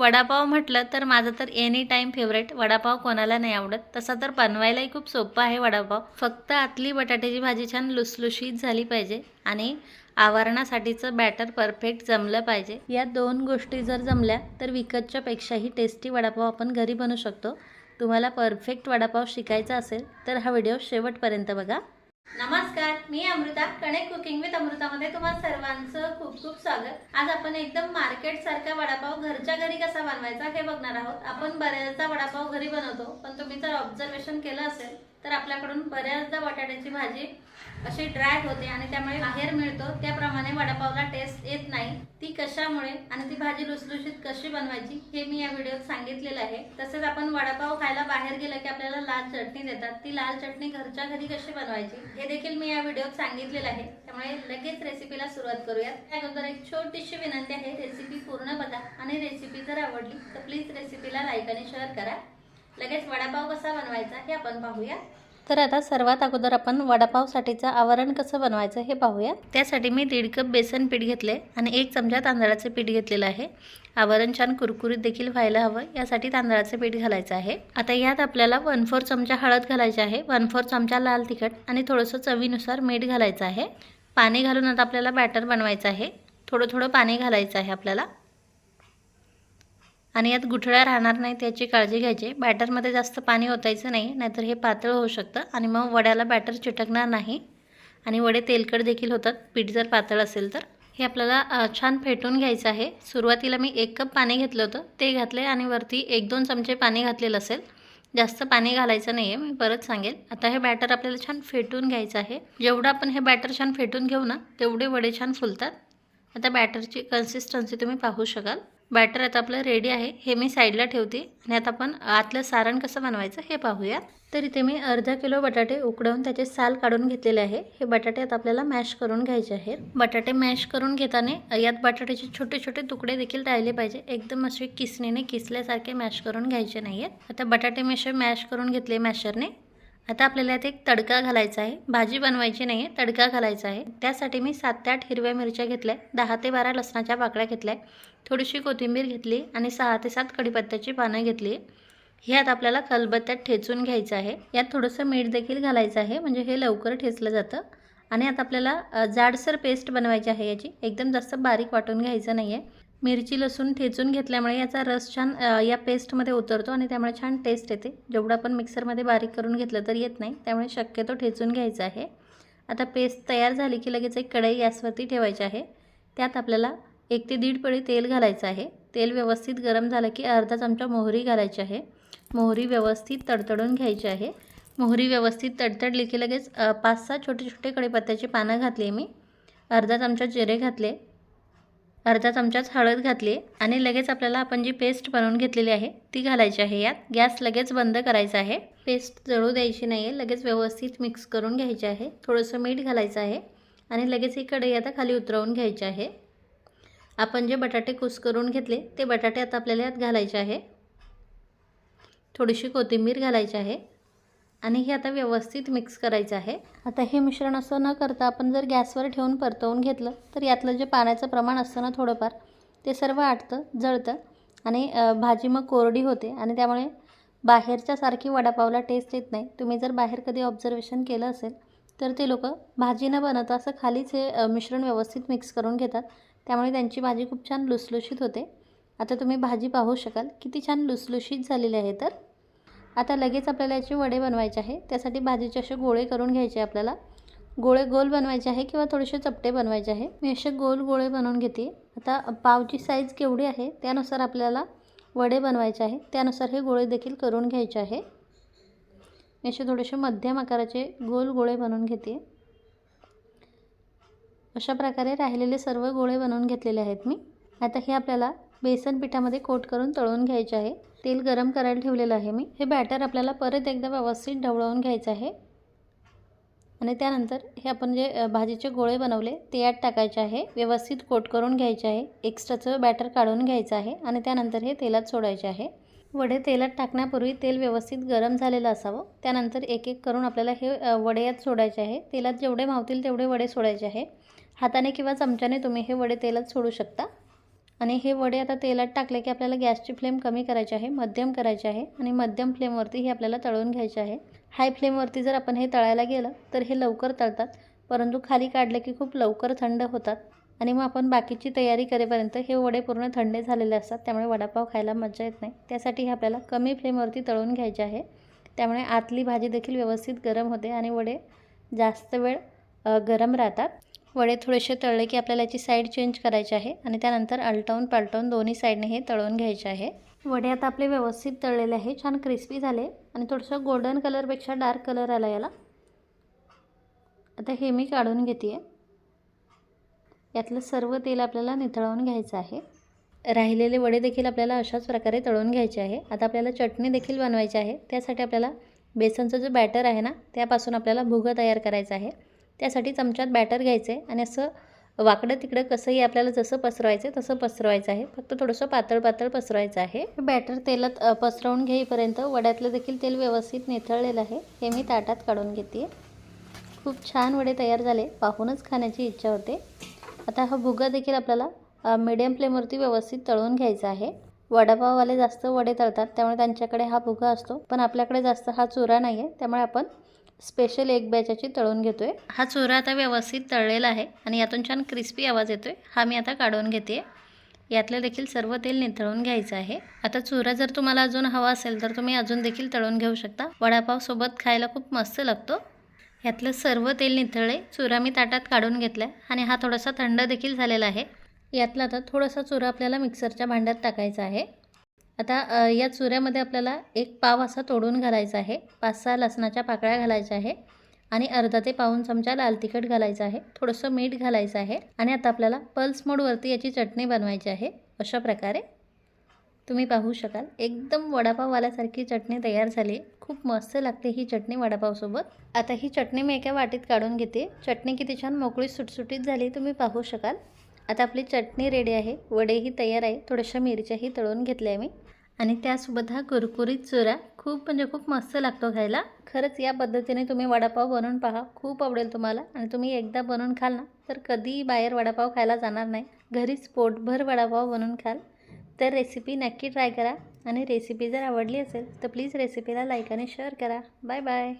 वडापाव म्हटलं तर माझं तर एनी टाईम फेवरेट वडापाव कोणाला नाही आवडत. तसा तर बनवायलाही खूप सोपं आहे वडापाव. फक्त आतली बटाट्याची भाजी छान लुसलुशीत झाली पाहिजे आणि आवरणासाठीचं बॅटर परफेक्ट जमलं पाहिजे. या दोन गोष्टी जर जमल्या तर विकतच्या पेक्षाही टेस्टी वडापाव आपण घरी बनवू शकतो. तुम्हाला परफेक्ट वडापाव शिकायचा असेल तर हा व्हिडिओ शेवटपर्यंत बघा. नमस्कार मी अमृता कनेक्ट कुकिंग विथ अमृतामध्ये तुम्हा सर्वांचं खूप खूप स्वागत. आज आपण एकदम मार्केट सारखा वडापाव घरच्या घरी कसा बनवायचा हे बघणार आहोत. आपण बऱ्याचदा वडापाव घरी बनवतो पण तुम्ही जर ऑब्झर्वेशन केलं असेल तर आपल्याकडून बऱ्याचदा बटाट्याची भाजी अशी ड्राय होते आणि त्यामुळे बाहेर मिळतो. त्याप्रमाणे वडापावला टेस्ट येत नाही. ती कशामुळे आणि ती भाजी लुसलुशीत कशी बनवायची हे मी या व्हिडिओत सांगितलेलं आहे. तसेच आपण वडापाव खायला बाहेर गेलं की आपल्याला लाल चटणी देतात. ती लाल चटणी घरच्या घरी कशी बनवायची हे देखील मी या व्हिडिओत सांगितलेलं आहे. त्यामुळे लगेच रेसिपीला सुरुवात करूयात. त्या अगोदर एक छोटीशी विनंती आहे. रेसिपी पूर्ण बघा आणि रेसिपी जर आवडली तर प्लीज रेसिपीला लाईक आणि शेअर करा. लगेच वडापाव कसा बनवायचा हे आपण पाहूया. तर आता सर्वात अगोदर आपण वडापावसाठीचं आवरण कसं बनवायचं हे पाहूया. त्यासाठी मी दीड कप बेसन पीठ घेतले आणि एक चमचा तांदळाचं पीठ घेतलेलं आहे. आवरण छान कुरकुरीत देखील व्हायला हवं यासाठी तांदळाचं पीठ घालायचं आहे. आता यात आपल्याला वन फोर चमचा हळद घालायची आहे वन फोर चमचा लाल तिखट आणि थोडंसं चवीनुसार मीठ घालायचं आहे. पाणी घालून आता आपल्याला बॅटर बनवायचं आहे. थोडं थोडं पाणी घालायचं आहे आपल्याला. आणि यात गुठळ्या राहणार नाही त्याची काळजी घ्यायची. बॅटरमध्ये जास्त पाणी ओतायचं नाही नाहीतर हे पातळ होऊ शकतं आणि मग वड्याला बॅटर चिटकणार नाही. आणि वडे तेलकट देखील होतात पीठ जर पातळ असेल तर. हे आपल्याला छान फेटून घ्यायचं आहे. सुरुवातीला मी एक कप पाणी घेतलं होतं ते घातले आणि वरती एक दोन चमचे पाणी घातलेलं असेल. जास्त पाणी घालायचं नाही आहे मी परत सांगेल. आता हे बॅटर आपल्याला छान फेटून घ्यायचं आहे. जेवढं आपण हे बॅटर छान फेटून घेऊ ना तेवढे वडे छान फुलतात. आता बॅटरची कन्सिस्टन्सी तुम्ही पाहू शकाल. बॅटर आता आपलं रेडी आहे. हे मी साईडला ठेवते. आणि आता आपण आतलं सारण कसं बनवायचं हे पाहूया. तर इथे मी अर्धा किलो बटाटे उकडवून त्याचे साल काढून घेतलेले आहे. हे बटाटे आता आपल्याला मॅश करून घ्यायचे आहेत. बटाटे मॅश करून घेताना यात बटाट्याचे छोटे छोटे तुकडे देखील राहिले पाहिजे. एकदम असे किसणीने किसल्यासारखे मॅश करून घ्यायचे नाही आहेत आता बटाटे मी मॅश करून घेतले मॅशरने आता आपल्याला यात एक तडका घालायचा आहे. भाजी बनवायची नाही आहे तडका घालायचा आहे. त्यासाठी मी सात ते आठ हिरव्या मिरच्या घेतल्या दहा ते बारा लसणाच्या पाकळ्या घेतल्या थोडीशी कोथिंबीर घेतली आणि सहा ते सात कढीपत्त्याची पानं घेतली ह्यात आपल्याला खलबत्त्यात ठेचून घ्यायचं आहे. यात थोडंसं मीठ देखील घालायचं आहे म्हणजे हे लवकर ठेचलं जातं. आणि आता आपल्याला जाडसर पेस्ट बनवायची आहे याची. एकदम जास्त बारीक वाटून घ्यायचं नाही आहे मिरची लसूण ठेचून घेतल्यामुळे याचा रस छान या पेस्टमध्ये उतरतो आणि त्यामुळे छान टेस्ट येते. जेवढं आपण मिक्सरमध्ये बारीक करून घेतलं तर येत नाही. त्यामुळे शक्यतो ठेचून घ्यायचं आहे. आता पेस्ट तयार झाली की लगेच एक कढई गॅसवरती ठेवायची आहे. त्यात आपल्याला एक ते दीड पळी तेल घालायचं आहे. तेल व्यवस्थित गरम झालं की अर्धा चमचा मोहरी घालायची आहे. मोहरी व्यवस्थित तडतडून घ्यायची आहे. मोहरी व्यवस्थित तडतडली की लगेच पाच सहा छोटे छोटे कढीपत्त्याची पानं घातली मी. अर्धा चमचा जिरे घातले. अर्धा चमचाच हळद घातली आणि लगेच आपल्याला आपण जी पेस्ट बनवून घेतलेली आहे ती घालायची आहे यात. गॅस लगेच बंद करायचा आहे. पेस्ट जळू द्यायची नाही आहे लगेच व्यवस्थित मिक्स करून घ्यायचे आहे. थोडंसं मीठ घालायचं आहे आणि लगेच ही कढई आता खाली उतरवून घ्यायची आहे. आपण जे बटाटे कुस करून घेतले ते बटाटे आता आपल्याला यात घालायचे आहे. थोडीशी कोथिंबीर घालायची आहे. आणि हे आता व्यवस्थित मिक्स करायचं आहे. आता हे मिश्रण असं न करता आपण जर गॅसवर ठेवून परतवून घेतलं तर यातलं जे पाण्याचं प्रमाण असतं ना थोडंफार ते सर्व आटतं जळतं आणि भाजी मग कोरडी होते आणि त्यामुळे बाहेरच्या सारखी वडापावला टेस्ट येत नाही. तुम्ही जर बाहेर कधी ऑब्झर्वेशन केलं असेल तर ते लोक भाजी न बनवता असं खालीच हे मिश्रण व्यवस्थित मिक्स करून घेतात. त्यामुळे त्यांची भाजी खूप छान लुसलुशीत होते. आता तुम्ही भाजी पाहू शकाल. किती छान लुसलुशीत झालेली आहे तर. आता लगेच आपल्याला याचे वडे बनवायचे आहे. त्यासाठी भाजीचे असे गोळे करून घ्यायचे आपल्याला. गोळे गोल बनवायचे आहे किंवा थोडेसे चपटे बनवायचे आहे. मी असे गोल गोळे बनवून घेते. आता पावची साईज केवढी आहे त्यानुसार आपल्याला वडे बनवायचे आहे. त्यानुसार हे गोळे देखील करून घ्यायचे आहे. मी असे थोडेसे मध्यम आकाराचे गोल गोळे बनवून घेते. अशा प्रकारे राहिलेले सर्व गोळे बनवून घेतलेले आहेत मी. आता हे आपल्याला बेसन पिठामध्ये कोट करून तळून घ्यायचे आहे. तेल गरम करायला ठेवलेलं आहे मी. हे बॅटर आपल्याला परत एकदा व्यवस्थित ढवळवून घ्यायचं आहे. आणि त्यानंतर हे आपण जे भाजीचे गोळे बनवले ते यात टाकायचे आहे. व्यवस्थित कोट करून घ्यायचे आहे. एक्स्ट्राचं बॅटर काढून घ्यायचं आहे. आणि त्यानंतर हे तेलात सोडायचे आहे. वडे तेलात टाकण्यापूर्वी तेल व्यवस्थित गरम झालेलं असावं. त्यानंतर एक एक करून आपल्याला हे वडे यात सोडायचे आहे. तेलात जेवढे मावतील तेवढे वडे सोडायचे आहे. हाताने किंवा चमच्याने तुम्ही हे वडे तेलात सोडू शकता. आणि हे वडे आता तेलात टाकले की आपल्याला गॅसची फ्लेम कमी करायची आहे मध्यम करायची आहे आणि मध्यम फ्लेमवरती हे आपल्याला तळून घ्यायचे आहे. हाय फ्लेमवरती जर आपण हे तळायला गेलं तर हे लवकर तळतात परंतु खाली काढले की खूप लवकर थंड होतात आणि मग आपण बाकीची तयारी करेपर्यंत हे वडे पूर्ण थंडे झालेले असतात त्यामुळे वडापाव खायला मजा येत नाही. त्यासाठी हे आपल्याला कमी फ्लेमवरती तळून घ्यायचे आहे. त्यामुळे आतली भाजी देखील व्यवस्थित गरम होते आणि वडे जास्त वेळ गरम राहतात. वडे थोडेसे तळले की आपल्याला याची साईड चेंज करायची आहे आणि त्यानंतर आलटवून पालटवून दोन्ही साईडने हे तळवून घ्यायचे आहे. वडे आता आपले व्यवस्थित तळलेले आहे छान क्रिस्पी झाले आणि थोडंसं गोल्डन कलरपेक्षा डार्क कलर आला याला. आता हे मी काढून घेते यातलं सर्व तेल आपल्याला निथळवून घ्यायचं आहे. राहिलेले वडे देखील आपल्याला अशाच प्रकारे तळून घ्यायचे आहे. आता आपल्याला चटणी देखील बनवायची आहे. त्यासाठी आपल्याला बेसनचं जो बॅटर आहे ना त्यापासून आपल्याला भुगं तयार करायचं आहे. त्यासाठी चमच्यात बॅटर घ्यायचं आहे आणि असं वाकडं तिकडं कसंही आपल्याला जसं पसरवायचं आहे तसं पसरवायचं आहे. फक्त थोडंसं पातळ पातळ पसरवायचं आहे. बॅटर तेलात पसरवून घेईपर्यंत वड्यातलं देखील तेल व्यवस्थित निथळलेलं आहे. हे मी ताटात काढून घेते खूप छान वडे तयार झाले. पाहूनच खाण्याची इच्छा होते. आता हा भुगा देखील आपल्याला मिडियम फ्लेमवरती व्यवस्थित तळून घ्यायचा आहे. वडापाववाले जास्त वडे तळतात त्यामुळे त्यांच्याकडे हा भुगा असतो. पण आपल्याकडे जास्त हा चुरा नाही आहे त्यामुळे आपण स्पेशल एक बॅचाची तळून घेतो आहे हा चुरा आता व्यवस्थित तळलेला आहे आणि यातून छान क्रिस्पी आवाज येतो आहे हा मी आता काढून घेते. यातलं देखील सर्व तेल निथळून घ्यायचं आहे. आता चुरा जर तुम्हाला अजून हवा असेल तर तुम्ही अजून देखील तळून घेऊ शकता. वडापावसोबत खायला खूप मस्त लागतो. यातलं सर्व तेल निथळले चुरा मी ताटात काढून घेतला आणि हा थोडासा थंड देखील झालेला आहे. यातला आता थोडासा चुरा आपल्याला मिक्सरच्या भांड्यात टाकायचा आहे. आता या चुऱ्यामध्ये आपल्याला एक पाव असा तोडून घालायचा आहे. पाच सहा लसणाच्या पाकळ्या घालायच्या आहे आणि अर्धा ते पाऊन चमचा लाल तिखट घालायचं आहे. थोडंसं मीठ घालायचं आहे आणि आता आपल्याला पल्स मोडवरती याची चटणी बनवायची आहे. अशा प्रकारे तुम्ही पाहू शकाल. एकदम वडापाववाल्यासारखी चटणी तयार झाली. खूप मस्त लागते ही चटणी वडापावसोबत. आता ही चटणी मी एका वाटीत काढून घेते. चटणी किती छान मोकळी सुटसुटीत झाली तुम्ही पाहू शकाल. आता आपली चटणी रेडी आहे. वडेही तयार आहे. थोड्याशा मिरच्याही तळून घेतल्या मी. आणि त्यासोबत हा कुरकुरीत चुरा खूप म्हणजे खूप मस्त लागतो खायला. खरंच या पद्धतीने तुम्ही वडापाव बनवून पहा. खूप आवडेल तुम्हाला. आणि तुम्ही एकदा बनवून खाल ना तर कधीही बाहेर वडापाव खायला जाणार नाही. घरीच पोटभर वडापाव बनवून खाल. तर रेसिपी नक्की ट्राय करा. आणि रेसिपी जर आवडली असेल तर प्लीज रेसिपीला लाईक आणि शेअर करा. Bye bye